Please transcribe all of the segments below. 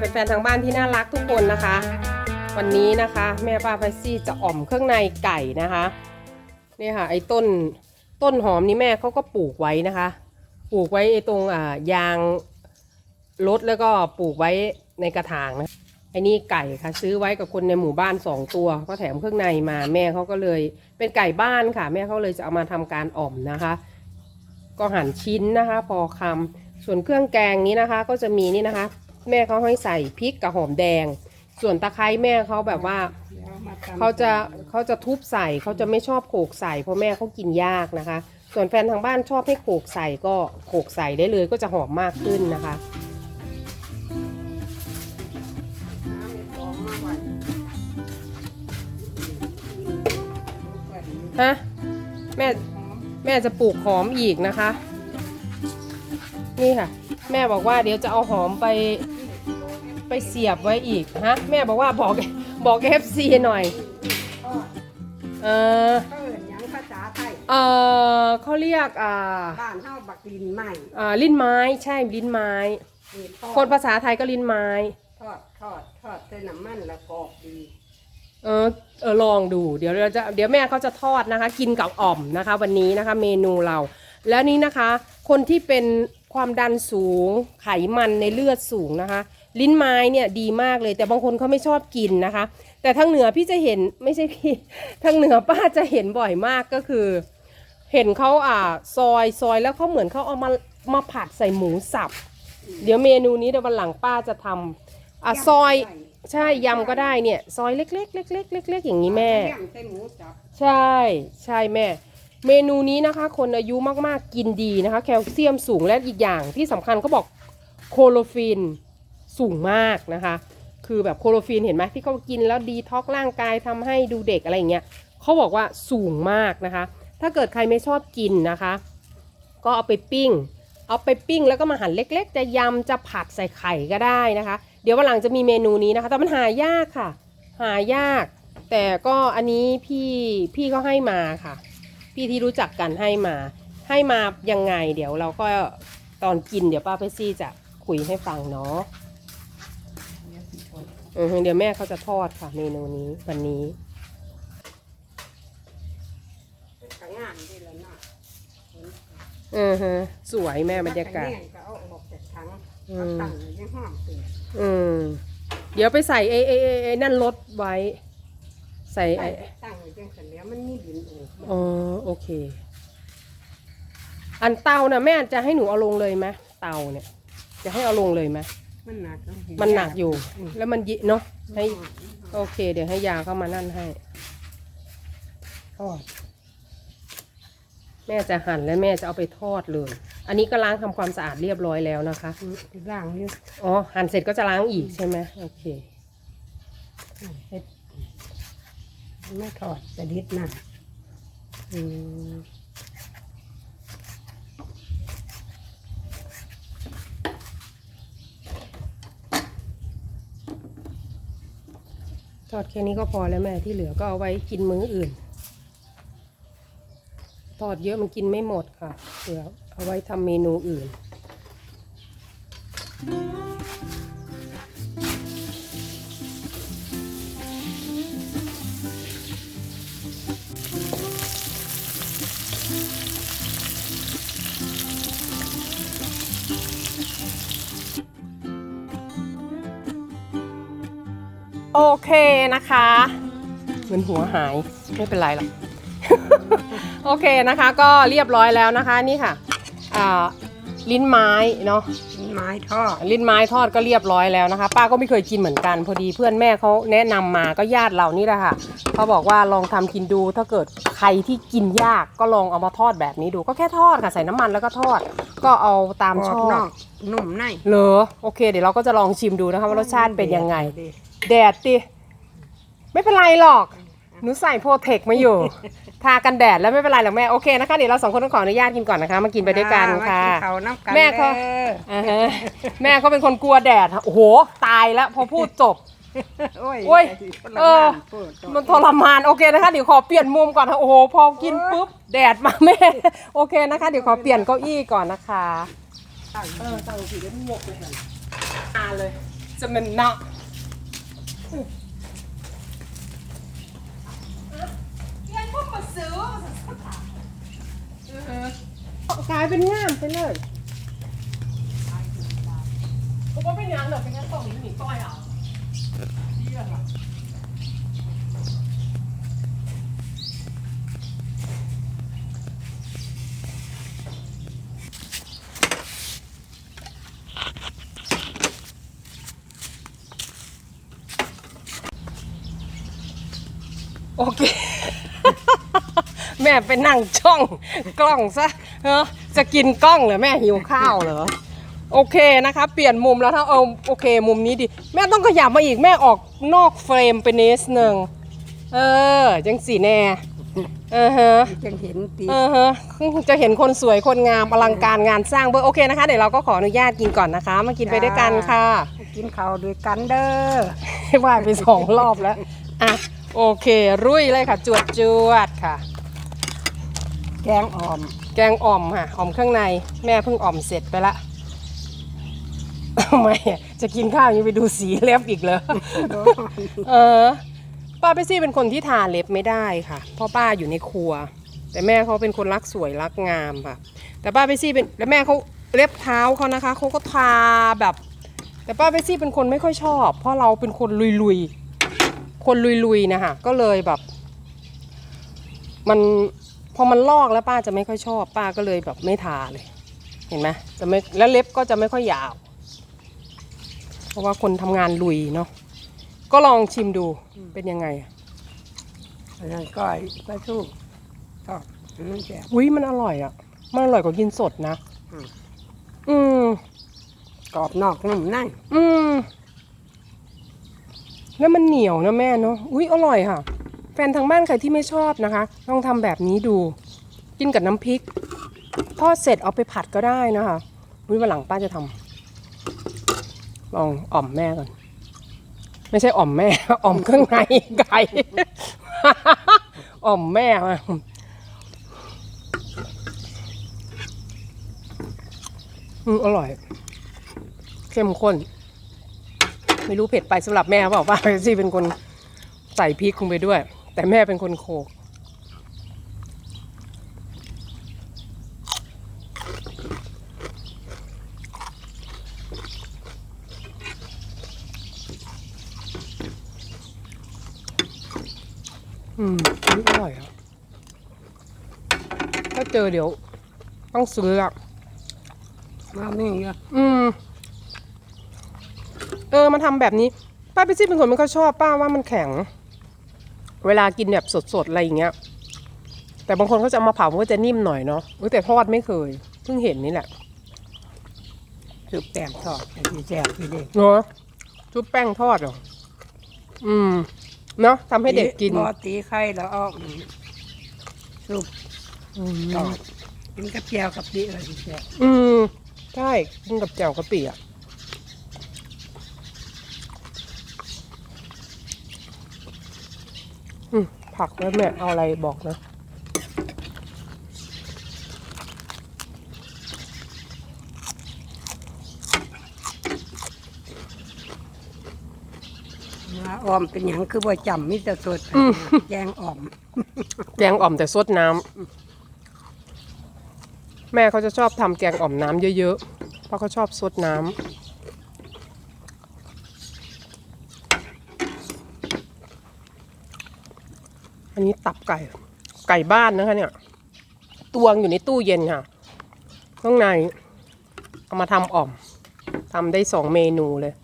แฟนๆทางบ้านที่น่ารักทุกคนนะคะ วันนี้นะคะ แม่ป้าไฟซี่จะอ่อมเครื่องในไก่นะคะนี่ค่ะ ไอ้ต้นต้นหอมนี่แม่เขาก็ปลูกไว้นะคะ ปลูกไว้ไอ้ตรงอ่ายางรถแล้วก็ปลูกไว้ในกระถางนะไอ้นี่ไก่ค่ะ ซื้อไว้กับคนในหมู่บ้านสองตัวก็แถมเครื่องในมาแม่เขาก็เลยเป็นไก่บ้านค่ะ แม่เขาเลยจะเอามาทำการอ่อมนะคะ ก็หั่นชิ้นนะคะ พอคำส่วนเครื่องแกงนี้นะคะ ก็จะมีนี่นะคะ แม่เขาให้ใส่พริกกับหอมแดง ส่วนตะไคร้แม่เขาแบบว่าเขาจะเขาจะทุบใส่เขาจะไม่ชอบโขกใส่เพราะแม่เขากินยากนะคะ ส่วนแฟนทางบ้านชอบให้โขกใส่ก็โขกใส่ได้เลยก็จะหอมมากขึ้นนะคะฮะแม่แม่จะปลูกหอมอีกนะคะ นี่ค่ะ แม่บอกว่าเดี๋ยวจะเอาหอมไปไปเสียบไว้อีกฮะแม่บอกว่าบอกบอกเอฟซีหน่อย เออเอิ้นหยังภาษาไทย เออเขาเรียกอ่าบ้านเฮาบักลินใหม่อ่าลิ้นไม้ใช่ลิ้นไม้นี่ทอดคนภาษาไทยก็ลิ้นไม้ ทอดทอดทอดใส่น้ำมันแล้วกรอบดีเออเออลองดูเดี๋ยวเราจะเดี๋ยวแม่เขาจะทอดนะคะ กินกับอ่อมนะคะ วันนี้นะคะ เมนูเรา แล้วนี้นะคะ คนที่เป็น ความดันสูง ไขมันในเลือดสูงนะคะ ลิ้นไม้เนี่ยดีมากเลย แต่บางคนเขาไม่ชอบกินนะคะ แต่ทางเหนือพี่จะเห็นไม่ใช่พี่ทางเหนือป้าจะเห็นบ่อยมากก็คือ เห็นเขาอ่าซอยซอยแล้วเขาเหมือนเขาเอามามาผัดใส่หมูสับ เดี๋ยวเมนูนี้เดี๋ยววันหลังป้าจะทำอะซอยใช่ยำก็ได้เนี่ย ซอยเล็กๆเล็กๆเล็กๆอย่างนี้แม่ ย่างใส่หมูจับ ใช่ใช่แม่ เมนูนี้นะคะคนอายุมากๆกินดีนะคะ แคลเซียมสูงและอีกอย่างที่สำคัญเขาบอกโคโลฟินสูงมากนะคะ คือแบบโคโลฟินเห็นไหมที่เขากินแล้วดีท็อกร่างกายทำให้ดูเด็กอะไรอย่างเงี้ยเขาบอกว่าสูงมากนะคะ ถ้าเกิดใครไม่ชอบกินนะคะ ก็เอาไปปิ้ง เอาไปปิ้งแล้วก็มาหั่นเล็ก ๆ จะยำจะผัดใส่ไข่ก็ได้นะคะ เดี๋ยววันหลังจะมีเมนูนี้นะคะ แต่มันหายากค่ะ หายาก แต่ก็อันนี้พี่พี่เขาให้มาค่ะ พี่ที่รู้จักกันให้มา ให้มายังไง เดี๋ยวเราก็ตอนกินเดี๋ยวป้าเพชซี่จะคุยให้ฟังเนาะอือฮึเดี๋ยวแม่เขาจะทอดค่ะเมนูนี้วันนี้ก็งามดีแล้วเนาะอือฮึสวยแม่บรรยากาศแห้งก็เอาออกจากถังอืเอามตั้งไว้ในห้องตื่นอืมเดี๋ยวไปใส่ไอ้ไอ้ไอ้ไอ้นั่นรถไว้ ใส่ไอ้ตั้งไว้จังซั่นแล้วมันมีดินโอบอ๋อโอเค อันเตาน่ะแม่จะให้หนูเอาลงเลยไหมเตาเนี่ย จะให้เอาลงเลยไหมมันหนักเาะมันหนักอยู่อืมแล้วมันยิเนาะให้ โอเค เดี๋ยวให้ยาเข้ามานั่นให้ทอดแม่จะหั่นแล้วแม่จะเอาไปทอดเลย อันนี้ก็ล้างทำความสะอาดเรียบร้อยแล้วนะคะ ร่างอยู่อ๋อหั่นเสร็จก็จะล้างอีกใช่ไหมโอเค เฮ็ด ไม่ทอดจะดิดหนักอืมทอดแค่นี้ก็พอแล้วแม่ที่เหลือก็เอาไว้กินมื้ออื่น ทอดเยอะมันกินไม่หมดค่ะ เหลือเอาไว้ทำเมนูอื่น โอเคนะคะเงินหัวหายไม่เป็นไรหรอก โอเคนะคะ ก็เรียบร้อยแล้วนะคะนี่ค่ะอ่าลิ้นไม้เนาะไม้ทอดลิ้นไม้ทอดก็เรียบร้อยแล้วนะคะ ป้าก็ไม่เคยกินเหมือนกัน พอดีเพื่อนแม่เขาแนะนำมาก็ญาติเรานี่แหละค่ะเขาบอกว่าลองทำกินดูถ้าเกิดใครที่กินยากก็ลองเอามาทอดแบบนี้ดู ก็แค่ทอดค่ะใส่น้ำมันแล้วก็ทอด ก็เอาตามชกรออบนบอกนุ่มในเหรอโอเค เดี๋ยวเราก็จะลองชิมดูนะคะว่ารสชาติเป็นยังไง แดดติไม่เป็นไรหรอก หนูใส่โปรเทคมาอยู่ ทากันแดดแล้วไม่เป็นไรหรอกแม่ โอเคนะคะ เดี๋ยวเราสองคนต้องขออนุญาตกินก่อนนะคะ มากินไปด้วยกันค่ะมากินเขาน้ำกันแม่เขาด้ออ่าฮะแม่เขาเป็นคนกลัวแดดค่ะโอ้โห ตายแล้วพอพูดจบ โอ้ยโอ้ยคนละเออ บ้านพูดจบมันทรมานโอเคนะคะเดี๋ยวขอเปลี่ยนมุมก่อนค่ะโอ้โหพอกินปุ๊บแดดมาแม่ โอเคนะคะ เดี๋ยวขอเปลี่ยนเก้าอี้ก่อนนะคะเออตั้งสีได้หมวกเลยค่ะมาเลยจะมันหนักเรียนพวกมาซื้อ กลายเป็นงามไปเลยผมว่าเป็นงานเหรอเป็นแค่ส่งหนีต้อยอะเยี่ยมอะ โอเค แม่ไปนั่งช่องกล้องซะเออจะกินกล้องเหรอแม่หิวข้าวเหรอโอเคนะคะ เปลี่ยนมุมแล้วถ้าเอาโอเคมุมนี้ดิแม่ต้องขยับมาอีกแม่ออกนอกเฟรมไปนิดนึงเออจังสีแน่เออฮะจังเห็นตีเออฮะจะเห็นคนสวยคนงามอลังการงานสร้างเบอร์โอเคนะคะเดี๋ยวเราก็ขออนุญาตกินก่อนนะคะ มากินไปด้วยกันค่ะ กินข้าวด้วยกันเด้อให้ว่าไปสองรอบแล้วอะ โอเค รุ่ยเลยค่ะ จวดจวดค่ะ แกงอ่อม แกงอ่อมค่ะอ่อมข้างในแม่เพิ่งอ่อมเสร็จไปละทำไมอะจะกินข้าวยังไปดูสีเล็บอีกเหรอ เออ ป้าเปซี่เป็นคนที่ทาเล็บไม่ได้ค่ะเพราะป้าอยู่ในครัว แต่แม่เขาเป็นคนรักสวยรักงามค่ะ แต่ป้าเปซี่เป็นแล้วแม่เขาเล็บเท้าเขานะคะเขาก็ทาแบบ แต่ป้าเปซี่เป็นคนไม่ค่อยชอบ เพราะเราเป็นคนลุยๆ คนลุยๆนะคะก็เลยแบบ มันพอมันลอกแล้วป้าจะไม่ค่อยชอบ ป้าก็เลยแบบไม่ทาเลย เห็นไหมจะไม่แล้วเล็บก็จะไม่ค่อยยาว เพราะว่าคนทำงานลุยเนาะก็ลองชิมดูเป็นยังไงอะอันนั้นก้อยปลาทูทอดอันนั้นแซ่บ อุ้ยมันอร่อยอะ มันอร่อยกว่ากินสดนะ อืม อืม กรอบนอกนุ่มใน อืม แล้วมันเหนียวนะแม่เนาะอุ้ยอร่อยค่ะ แฟนทางบ้านใครที่ไม่ชอบนะคะ ลองทำแบบนี้ดู กินกับน้ำพริก ทอดเสร็จเอาไปผัดก็ได้นะคะอุ้ยวันหลังป้าจะทำลองอ่อมแม่ก่อน ไม่ใช่อ่อมแม่ อ่อมเครื่องในไก่อ่อมแม่มาอืมอร่อย เข้มข้น ไม่รู้เผ็ดไปสำหรับแม่เปล่าป้าซี่เป็นคนใส่พริกลงไปด้วย แต่แม่เป็นคนโขกอืมอันนี้อร่อยอะถ้าเจอเดี๋ยว ต้องซื้ออะมาไม่เยอะอืม เออมาทำแบบนี้ ป้าพิซี่เป็นคนไม่ค่อยชอบป้าว่ามันแข็ง เวลากินแบบสดๆอะไรอย่างเงี้ย แต่บางคนเขาจะเอามาเผามันก็จะนิ่มหน่อยเนาะเออแต่ทอดไม่เคย เพิ่งเห็นนี่แหละคือแป้งทอดแต่ที่แซ่บที่เด็กเนาะชุบแป้งทอดเหรออืมเนาะทำให้เด็กกินบอตีไข่แล้วเออกซุปอืมทอดกินกับแก้วกับปีอะไรที่แซ่บอืมใช่กินกับแจ่วกะปิอะ อืม ผักแล้วแม่เอาอะไรบอกนะว่าอ่อมเป็นอย่างคือบ่จำมิตรสดแกงอ่อมแกงอ่อมแต่ซดน้ำแม่เขาจะชอบทำแกงอ่อมน้ำเยอะๆเพราะเขาชอบซดน้ำ อันนี้ตับไก่ ไก่บ้านนะคะ เนี่ย ตวงอยู่ในตู้เย็นค่ะข้างในเอามาทำอ่อมทำได้สองเมนูเลย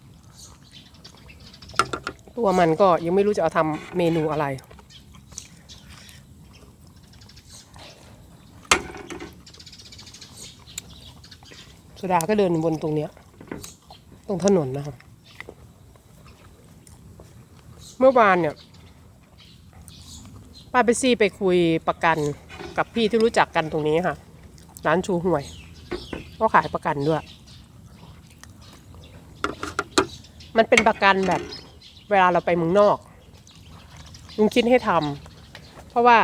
ตัวมันก็ยังไม่รู้จะเอาทำเมนูอะไร สุดาก็เดินบนตรงเนี้ย ตรงถนนนะครับ เมื่อวานเนี่ย ป้าไปซี่ไปคุยประกันกับพี่ที่รู้จักกันตรงนี้ค่ะ ร้านชูห่วย ก็ขายประกันด้วย มันเป็นประกันแบบเวลาเราไปเมืองนอก ลุงคิดให้ทำเพราะว่า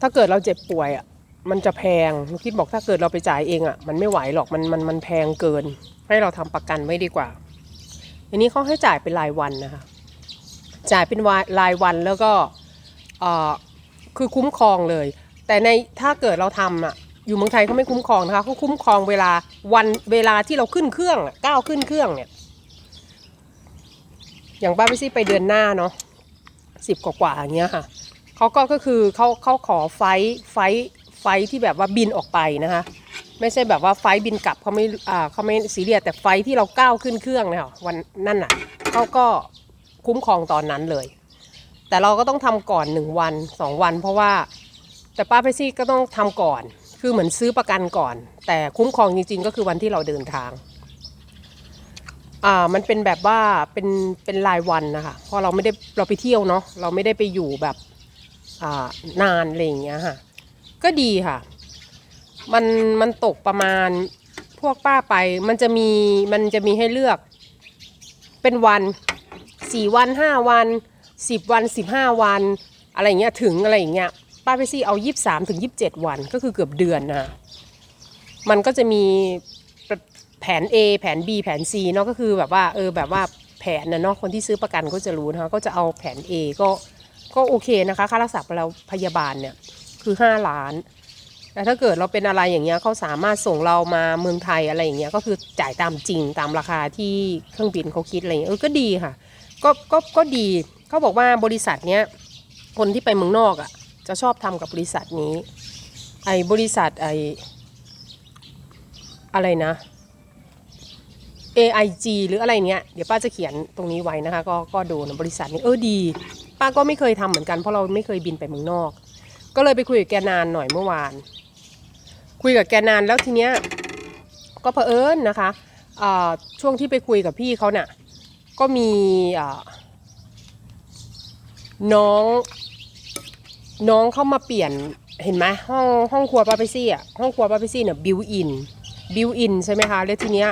ถ้าเกิดเราเจ็บป่วยอะมันจะแพงนุกคิดบอกถ้าเกิดเราไปจ่ายเองอะ มันไม่ไหวหรอกมันมันมันแพงเกิน ให้เราทำประกันไว้ดีกว่า อันนี้เขาให้จ่ายเป็นรายวันนะคะ จ่ายเป็นรายวันแล้วก็คือคุ้มครองเลย แต่ในถ้าเกิดเราทำอะอยู่เมืองไทยเขาไม่คุ้มครองนะคะเขาคุ้มครองเวลาวันเวลาที่เราขึ้นเครื่องก้าวขึ้นเครื่องเนี่ย อย่างป้าไปซี่ไปเดือนหน้าเนาะสิบกว่าๆอย่างเงี้ยค่ะเขาก็ก็คือเขาเขาขอไฟท์ไฟท์ ไฟที่แบบว่าบินออกไปนะคะ ไม่ใช่แบบว่าไฟบินกลับเขาไม่อ่าเขาไม่ซีเรียสแต่ไฟที่เราก้าวขึ้นเครื่องเนี่ยค่ะวันนั่นน่ะเขาก็คุ้มครองตอนนั้นเลย แต่เราก็ต้องทำก่อนหนึ่งวันสองวัน เพราะว่าแต่ป้าไปซี่ก็ต้องทำก่อน คือเหมือนซื้อประกันก่อน แต่คุ้มครองจริง ๆ ก็คือวันที่เราเดินทางอ่ามันเป็นแบบว่าเป็นเป็นรายวันนะคะเพราะเราไม่ได้เราไปเที่ยวเนาะเราไม่ได้ไปอยู่แบบอ่านานอะไรอย่างเงี้ยค่ะ ก็ดีค่ะ มันมันตกประมาณพวกป้าไป มันจะมีมันจะมีให้เลือก เป็นวันสี่วันห้าวันสิบวันสิบห้าวัน อะไรเงี้ยถึงอะไรอย่างเงี้ยป้าไปซี่เอายี่สามถึงยี่สิบเจ็ดวันก็คือเกือบเดือนนะมันก็จะมีแผน A แผน B แผน C เนาะก็คือแบบว่าเออแบบว่าแผนนะเนาะคนที่ซื้อประกันก็จะรู้นะคะก็จะเอาแผน A ก็ก็โอเคนะคะ ค่ารักษาเราพยาบาลเนี่ย คือ5ล้านแต่ถ้าเกิดเราเป็นอะไรอย่างเงี้ยเขาสามารถส่งเรามาเมืองไทยอะไรอย่างเงี้ยก็คือจ่ายตามจริงตามราคาที่เครื่องบินเขาคิดอะไรอย่างเงี้ยเออก็ดีค่ะ ก็ก็ก็ดีเขาบอกว่าบริษัทเนี้ยคนที่ไปเมืองนอกอะ่ะ จะชอบทำกับบริษัทนี้ ไอ้บริษัทไอ้อะไรนะ AIG หรืออะไรเนี้ยเดี๋ยวป้าจะเขียนตรงนี้ไว้นะคะ ก็ก็ดูนะบริษัทนี้เออดี ป้าก็ไม่เคยทำเหมือนกันเพราะเราไม่เคยบินไปเมืองนอก ก็เลยไปคุยกับแกนานหน่อยเมื่อวาน คุยกับแกนานแล้วทีเนี้ยก็เผอิญนะคะช่วงที่ไปคุยกับพี่เขาเนี่ยก็มีน้องน้องเข้ามาเปลี่ยนเห็นไหมห้องห้องครัวปาไปซี่อะห้องครัวปาไปซี่เนี่ยบิวอินบิวอินใช่ไหมคะแล้วทีเนี้ย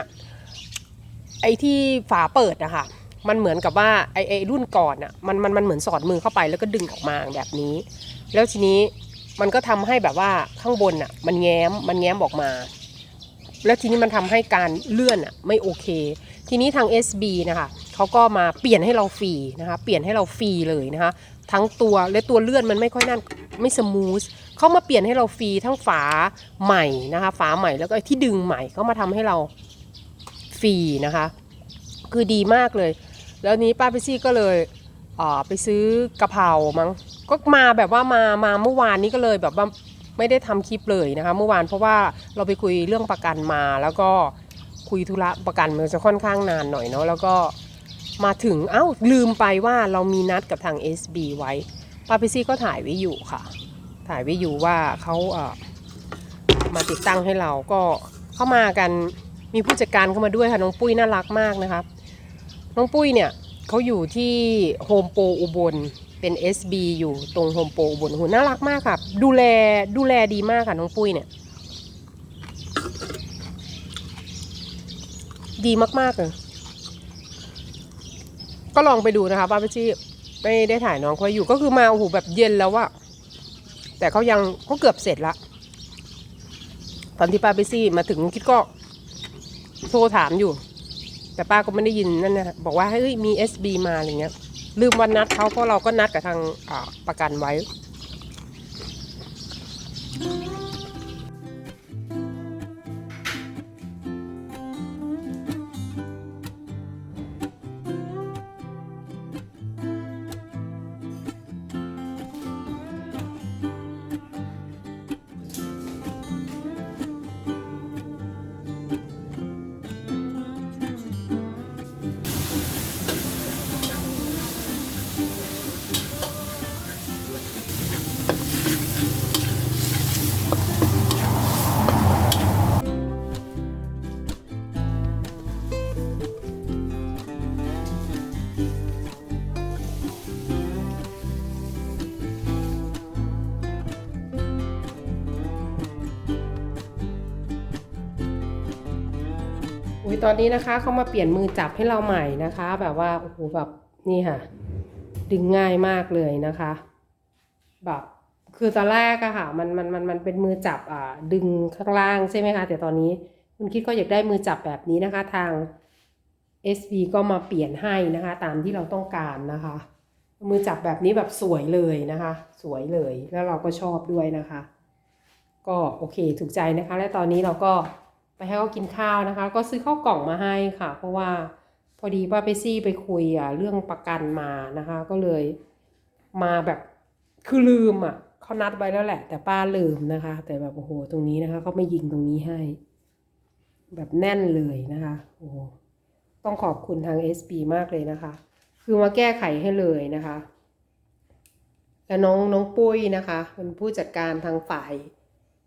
ไอ้ที่ฝาเปิดอะค่ะมันเหมือนกับว่าไอ้ไอ้รุ่นก่อนอะมันมันมันเหมือนสอดมือเข้าไปแล้วก็ดึงออกมาแบบนี้ แล้วทีนี้มันก็ทำให้แบบว่าข้างบนอะมันแง้มมันแง้มออกมา แล้วทีนี้มันทำให้การเลื่อนอะไม่โอเค ทีนี้ทาง SB นะคะเขาก็มาเปลี่ยนให้เราฟรีนะคะ เปลี่ยนให้เราฟรีเลยนะคะ ทั้งตัวและตัวเลื่อนมันไม่ค่อยนั่นไม่สมูทเขามาเปลี่ยนให้เราฟรีทั้งฝาใหม่นะคะ ฝาใหม่แล้วก็ที่ดึงใหม่เขามาทำให้เราฟรีนะคะ คือดีมากเลย แล้วนี้ป้าไปซี่ก็เลย ไปซื้อกะเพรามั้งก็มาแบบว่ามามาเมื่อวานนี้ก็เลยแบบว่าไม่ได้ทำคลิปเลยนะคะ เมื่อวานเพราะว่าเราไปคุยเรื่องประกันมา แล้วก็คุยธุระประกันมันจะค่อนข้างนานหน่อยเนาะแล้วก็มาถึงเอ้าลืมไปว่าเรามีนัดกับทาง SB ไว้ปาไปซี่ก็ถ่ายไว้อยู่ค่ะ ถ่ายไว้อยู่ว่าเขาเอ่อมาติดตั้งให้เราก็เข้ามากันมีผู้จัดการเข้ามาด้วยค่ะน้องปุ้ยน่ารักมากนะคะน้องปุ้ยเนี่ย เขาอยู่ที่โฮมโปรอุบลเป็น SB อยู่ตรงโฮมโปรอุบลโหน่ารักมากค่ะ ดูแลดูแลดีมากค่ะน้องปุ้ยเนี่ย ดีมากๆเลยก็ลองไปดูนะคะป้าพิชิไม่ได้ถ่ายน้องเขาอยู่ก็คือมาโอ้โหแบบเย็นแล้วอะแต่เขายังก็เกือบเสร็จละตอนที่ป้าไปซี่มาถึงคิดก็โทรถามอยู่ แต่ป้าก็ไม่ได้ยินนั่นนะบอกว่าเฮ้ยมี SB มาอะไรเงี้ย ลืมวันนัดเขาเพราะเราก็นัดกับทางประกันไว้ ตอนนี้นะคะเขามาเปลี่ยนมือจับให้เราใหม่นะคะ แบบว่าโอ้โหแบบนี่ค่ะ ดึงง่ายมากเลยนะคะ แบบคือตอนแรกอะค่ะ มันมันมันมันเป็นมือจับอ่าดึงข้างล่างใช่ไหมคะ แต่ตอนนี้คุณคิดก็อยากได้มือจับแบบนี้นะคะ ทาง SB ก็มาเปลี่ยนให้นะคะ ตามที่เราต้องการนะคะ มือจับแบบนี้แบบสวยเลยนะคะ สวยเลยแล้วเราก็ชอบด้วยนะคะ ก็โอเคถูกใจนะคะ และตอนนี้เราก็ ไปให้เขากินข้าวนะคะ ก็ซื้อข้าวกล่องมาให้ค่ะ เพราะว่าพอดีป้าเปซี่ไปคุยอะเรื่องประกันมานะคะ ก็เลยมาแบบคือลืมอะเขานัดไว้แล้วแหละ แต่ป้าลืมนะคะ แต่แบบโอ้โหตรงนี้นะคะเขาไม่ยิงตรงนี้ให้ แบบแน่นเลยนะคะโอ้โต้องขอบคุณทาง SB มากเลยนะคะ คือมาแก้ไขให้เลยนะคะ และน้องน้องปุ้ยนะคะ เป็นผู้จัดการทางฝ่าย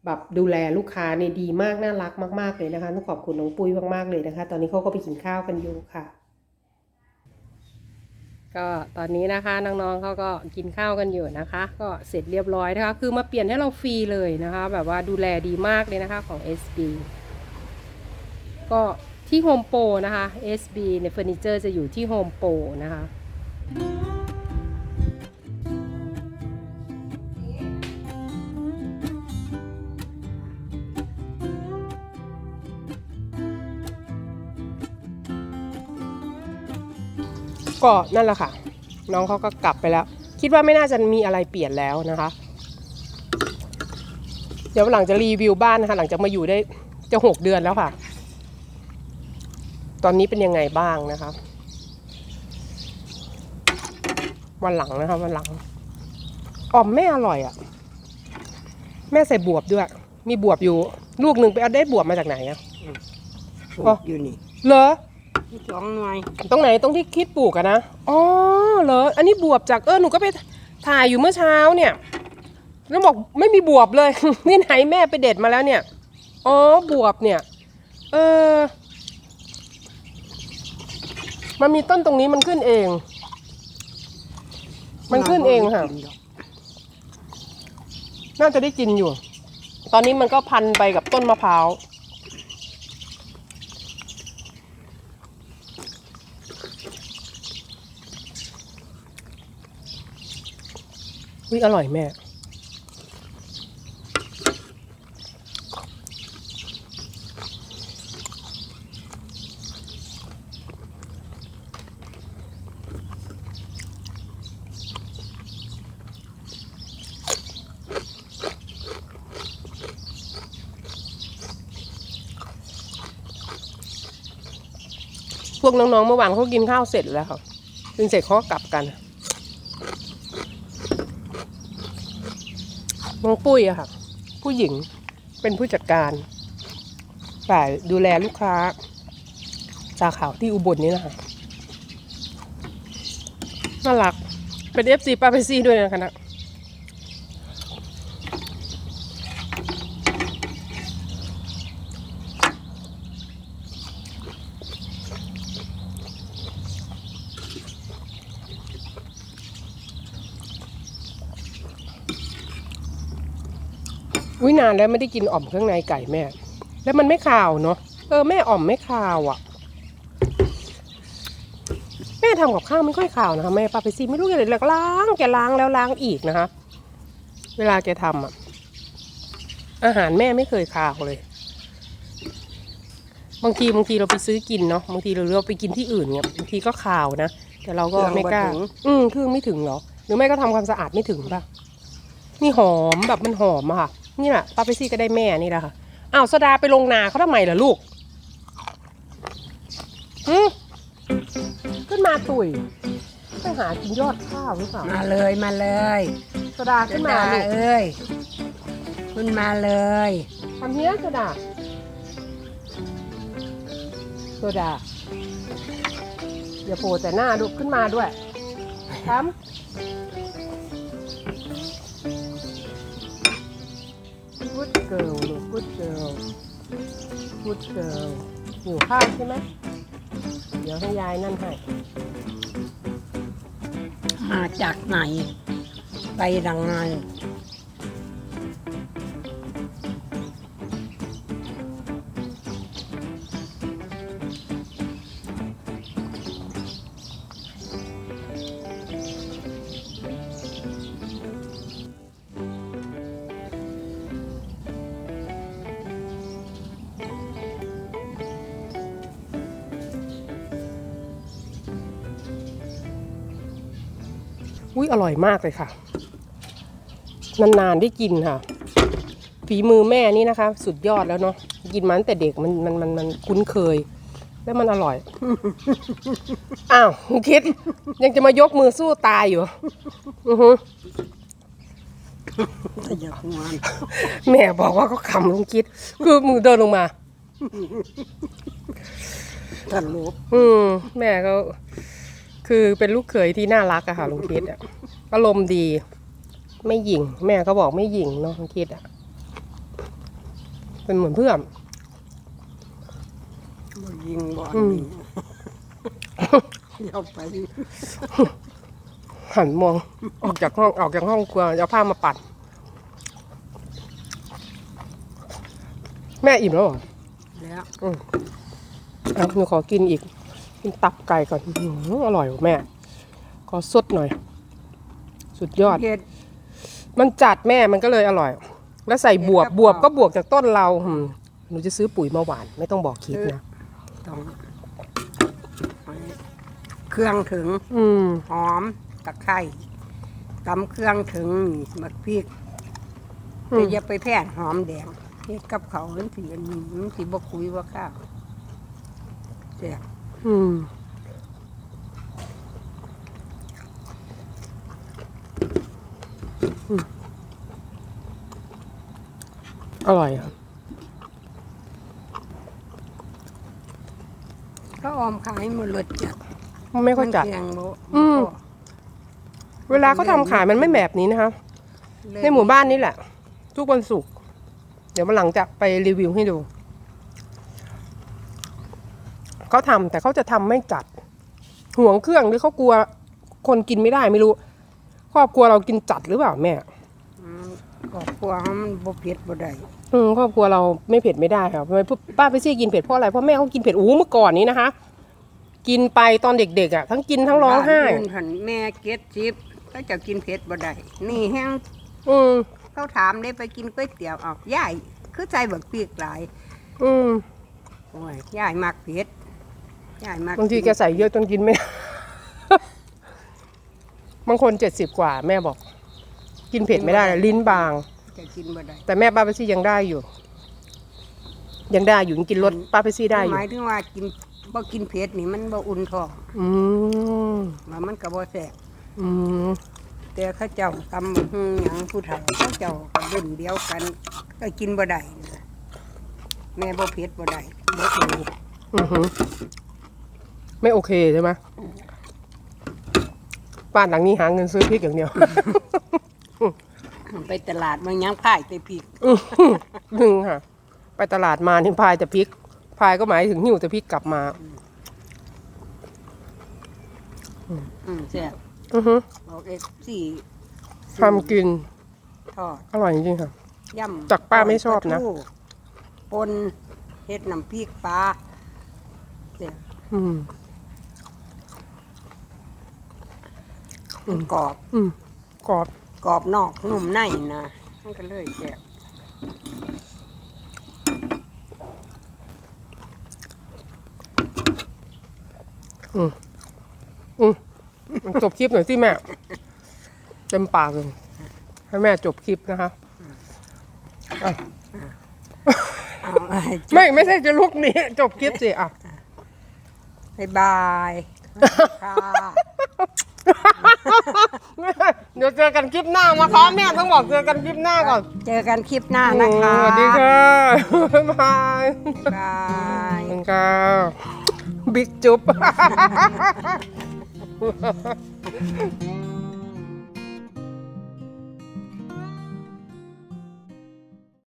แบบดูแลลูกค้าเนี่ยดีมากน่ารักมากๆเลยนะคะต้องขอบคุณน้องปุ้ยมากๆเลยนะคะ ตอนนี้เขาก็ไปกินข้าวกันอยู่ค่ะ ก็ตอนนี้นะคะน้องๆเขาก็กินข้าวกันอยู่นะคะ ก็เสร็จเรียบร้อยนะคะ คือมาเปลี่ยนให้เราฟรีเลยนะคะ แบบว่าดูแลดีมากเลยนะคะของ SB ก็ที่ Home Pro นะคะ SB ในเฟอร์นิเจอร์จะอยู่ที่ Home Pro นะคะ ก็นั่นแหละค่ะ น้องเขาก็กลับไปแล้ว คิดว่าไม่น่าจะมีอะไรเปลี่ยนแล้วนะคะ เดี๋ยวหลังจะรีวิวบ้านนะคะ หลังจากมาอยู่ได้จะหกเดือนแล้วค่ะ ตอนนี้เป็นยังไงบ้างนะคะ วันหลังนะคะวันหลังอ่อมแม่อร่อยอะ่ะ แม่ใส่บวบด้วย มีบวบอยู่ ลูกหนึ่งไปเอาได้บวบมาจากไหนอะปลูอ๋อกอยู่นี่ เหรอ สองหน่วยตรงไหนตรงที่คิดปลูกอะนะอ๋อเหรออันนี้บวบจากเออหนูก็ไปถ่ายอยู่เมื่อเช้าเนี่ยแล้วบอกไม่มีบวบเลย นี่ไหนแม่ไปเด็ดมาแล้วเนี่ยอ๋อบวบเนี่ย เออ มันมีต้นตรงนี้มันขึ้นเอง มันขึ้นเองค่ะ น่าจะได้กินอยู่ ตอนนี้มันก็พันไปกับต้นมะพร้าว วิอร่อยแม่ พวกน้องๆเมื่อวานเขากินข้าวเสร็จแล้วค่ะกินเสร็จเขาก็กลับกัน น้องปุ้ยอะค่ะ ผู้หญิงเป็นผู้จัดการฝ่ายดูแลลูกค้าสาขาที่อุบลนี่นะคะน่ารัก เป็นเอฟซีป้าเปซี่ด้วยนะคะนะ วินานแล้วไม่ได้กินอ่อมเครื่องในไก่แม่ แล้วมันไม่คาวเนาะเออแม่อ่อมไม่คาวอะ่ะ แม่ทำกับข้าวไม่ค่อยคาวนะคะแม่ปาไปซีไม่รู้แกเลยล้างแกล้างแล้วล้างอีกนะคะ เวลาแกทำอะ อาหารแม่ไม่เคยคาวเลยบางทีบางทีเราไปซื้อกินเนาะบางทีเราเราไปกินที่อื่นเนี่ยบางทีก็คาวนะแต่เราก็ไม่กล้าอืมเครื่องไม่ถึงเหรอหรือไม่ก็ทำความสะอาดไม่ถึงป่ะนี่หอมแบบมันหอมอะค่ะ นี่แหละป้าไปซี่ก็ได้แม่นี่แหละค่ะอ้าวสดาไปลงนาเขาทำไมล่ะลูกหืมขึ้นมาตุยไปหากินยอดข้าวหรือเปล่ามาเลยมาเลยสดาขึ้นมาดาลูกเอ้ยขึ้นมาเลยทำเนี้ยสดาโซดาอย่าโผล่แต่หน้าดูขึ้นมาด้วยครั good girl หิวข้าวใช่ไหมเดี๋ยวให้ยายนั่นให้มาจากไหน ไปดังไง อุ้ยอร่อยมากเลยค่ะ นานๆได้กินค่ะ ฝีมือแม่นี่นะคะ สุดยอดแล้วเนาะกินมาตั้งแต่เด็กมันมันมันมันคุ้นเคย แล้วมันอร่อย อ้าวคิด ยังจะมายกมือสู้ตายอยู่ อือฮึถ้าอยากงานแม่บอกว่าก็ขำลุงคิด คือมือเดินลงมาถ้าลบอืมแม่ก็ คือเป็นลูกเขยที่น่ารักอะค่ะลุงคิดอะอารมณ์ดี ไม่หยิ่ง แม่ก็บอกไม่หยิ่งเนาะลุงคิดอะเป็นเหมือนเพื่อนบ่ยิงบ่อนอืมนี่เอาไปหันมองออกจากห้องออกจากห้องครัวจะเอาผ้ามาปัด แม่อิ่มแล้วเหรอแล้วอืมเอาหนูขอกินอีก กินตับไก่ก่อนอื้อหืออร่อยว่ะแม่ขอสดหน่อย สุดยอดเฮ็ดมันจัดแม่มันก็เลยอร่อย แล้วใส่บวบเห็ดกับบวบปอกก็บวกจากต้นเราหืมหนูจะซื้อปุ๋ยมาหวาน ไม่ต้องบอกคิดนะต้องเครื่องถึง อืมหอมตะไคร้ตำเครื่องถึงมักพริกอืแต่มอย่าไปแพนหอมแดงเฮ็ดกับเขาวมันสิอันนี้มันสิบ่คุยว่าข้าวแซ่บ อืมอืมอร่อยอะก็ออมขายหมดเลยจ้ะไม่ก็จัดนแพงบ่อืมบ่พเวลาเขาทำขายมันไม่แบบนี้นะคะเลยในหมู่บ้านนี่แหละ ทุกวันศุกร์เดี๋ยวมาหลังจะไปรีวิวให้ดู เขาทำแต่เขาจะทำไม่จัดห่วงเครื่องหรือเขากลัวคนกินไม่ได้ไม่รู้ ครอบครัวเรากินจัดหรือเปล่าแม่อืมครอบครัวเขามันบ่เผ็ดบ่ได้อืมครอบครัวเราไม่เผ็ดไม่ได้ค่ะทำไมป้าไปซี่กินเผ็ดเพราะอะไรเพราะแม่เขากินเผ็ดโอ้โหเมื่อก่อนนี้นะคะ กินไปตอนเด็กๆอะทั้งกินทั้งร้องไห้บ้านอื่นหั่นแม่เก็ดจิบก็จะกินเผ็ดบ่ได้นี่แห้งอืมเขาถามได้ไปกินก๋วยเตี๋ยวเอายายคือใจบักปีกหลาย อืมโอ้ยยายมักเผ็ด ยายมักบางทีแกใส่เยอะจนกินไม่ได้ บางคนเจ็ดสิบกว่า แม่บอก กินเผ็ดไม่ได้ ลิ้นบาง จะกินบ่ได้แต่แม่ป้าไปซี่ยังได้อยู่ ยังได้อยู่ยังกินรสป้าไปซี่ได้อหยู่ มายถึงว่ากินบ่กินเผ็ดนี่มันบ่อุ่นท้องอืมว่ามันก็บ่แซ่บอืมแต่เขาเจ้าตำบักหุ่งหยังผู้เฒ่าเขาเจ้าก็รุ่นเดียวกัน ก็กินบ่ได้นะแม่บ่เผ็ดบ่ได้บ่ถูกอือหือ ไม่โอเคใช่ไหมบ้านหลังนี้หาเงินซื้อพริกอย่างเดียว ไปตลาดมันยังพ่ายแต่พริกหนึ่งค่ะ ไปตลาดมานี่พายแต่พริก พายก็หมายถึงหิ้วแต่พริกกลับมา อืมแซ่บอือหือบอกเอ็สี่ทำกิน ทอดอร่อยจริงๆค่ะ ย่ำจากป้าไม่ชอบนะ ปลาทูปนเฮ็ดน้ำพริกปลาแซ่บอืม มันกรอบอืมกรอบกรอบนอกนุ่มในนะมันก็เลยแซ่บอืมอืมจบคลิปหน่อยสิแม่ เต็มปากเลยให้แม่จบคลิปนะคะอะเอาให้จบไม่ไม่ใช่จะลุกหนี้จบคลิปสิอะ บ๊ายบายค่ะ เดี๋ยวเจอกันคลิปหน้านะคะแม่ต้องบอกเจอกันคลิปหน้าก่อนเจอกันคลิปหน้านะคะสวัสดีค่ะบ๊ายบายบายขอบคุณค่ะบิ๊กจุ๊บ